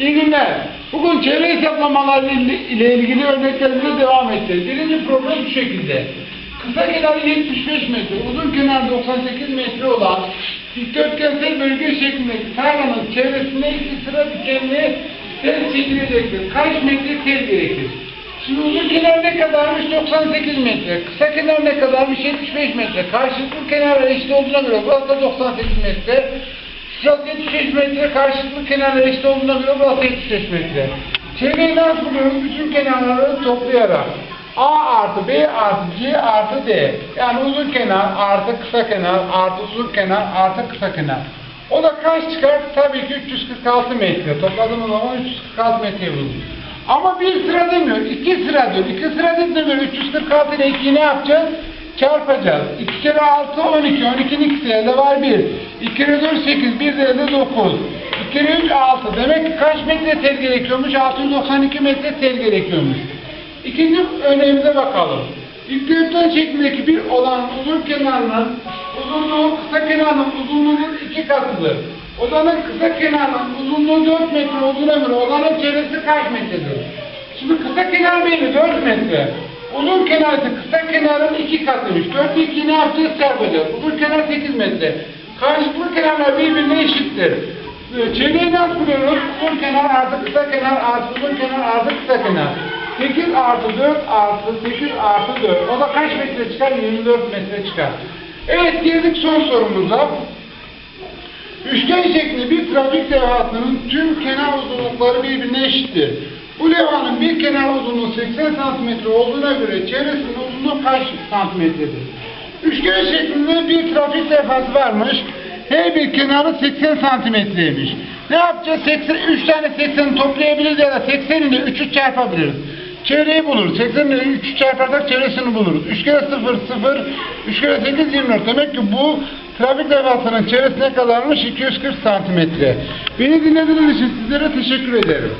İyi günler. Bugün çevre hesaplamaları ile ilgili örneklerimize devam edeceğiz. Birinci problem şu şekilde. Kısa kenar 75 metre, uzun kenar 98 metre olan dikdörtgensel bölge şeklindeki tarlanın çevresinde iki sıra dikenli tel çekilecektir. Kaç metre tel gerekir? Şimdi uzun kenar ne kadarmış? 98 metre. Kısa kenar ne kadarmış? 75 metre. Karşılıklı kenarlar eşit olduğuna göre burası da 98 metre. Şurası 75 metre. Karşılıklı kenarlar eşit olduğuna göre burası 75 metre. Çevreyi nasıl buluyorum? Bütün kenarları toplayarak. A artı B artı C artı D. Yani uzun kenar artı kısa kenar artı uzun kenar artı kısa kenar. O da kaç çıkar? Tabii ki 346 metre. Topladığımız zaman 346 metre bulur. Ama bir sıra demiyor, iki sıra diyor. İki sıra dediğine göre 346 ile 2'yi ne yapacağız? Çarpacağız. 2 kere 6, 12. 12'nin ikisi elde var 1. 2 kere 4, 8. 1 de elde 9. 2 kere 3, 6. Demek ki kaç metre tel gerekiyormuş? 692 metre tel gerekiyormuş. İkinci örneğimize bakalım. Dikdörtgen şeklindeki bir olan uzun kenarının uzunluğu kısa kenarının uzunluğunun iki katıdır. Odanın kısa kenarının uzunluğu 4 metre olduğuna göre odanın çevresi kaç metredir? Şimdi kısa kenar belli 4 metre. Uzun kenar ise kısa kenarın iki katıymış. 4 ile 2'yi ne yapacağız çarpacağız. Uzun kenar 8 metre. Karşılıklı kenarlar birbirine eşittir. Ee, Çevreyi nasıl buluyoruz? Uzun kenar artı kısa kenar artı uzun kenar artı kısa kenar. 8 artı 4 artı 8 artı 4. O da kaç metre çıkar? 24 metre çıkar. Evet geldik son sorumuza. Üçgen şeklinde bir trafik levhasının tüm kenar uzunlukları birbirine eşittir. Bu levhanın bir kenar uzunluğu 80 cm olduğuna göre çevresinin uzunluğu kaç santimetredir? Üçgen şeklinde bir trafik levhası varmış. Her bir kenarı 80 santimetreymiş. Ne yapacağız? 80, 3 tane 80'i toplayabiliriz ya da 80 ile 3'ü çarpabiliriz. Çevreyi buluruz. 80 ile 3'ü çarparsak çevresini buluruz. 3 kere 0, 0, 3 kere 8, 24. Demek ki bu trafik levhasının çevresi ne kadarmış? 240 santimetre. Beni dinlediğiniz için sizlere teşekkür ederim.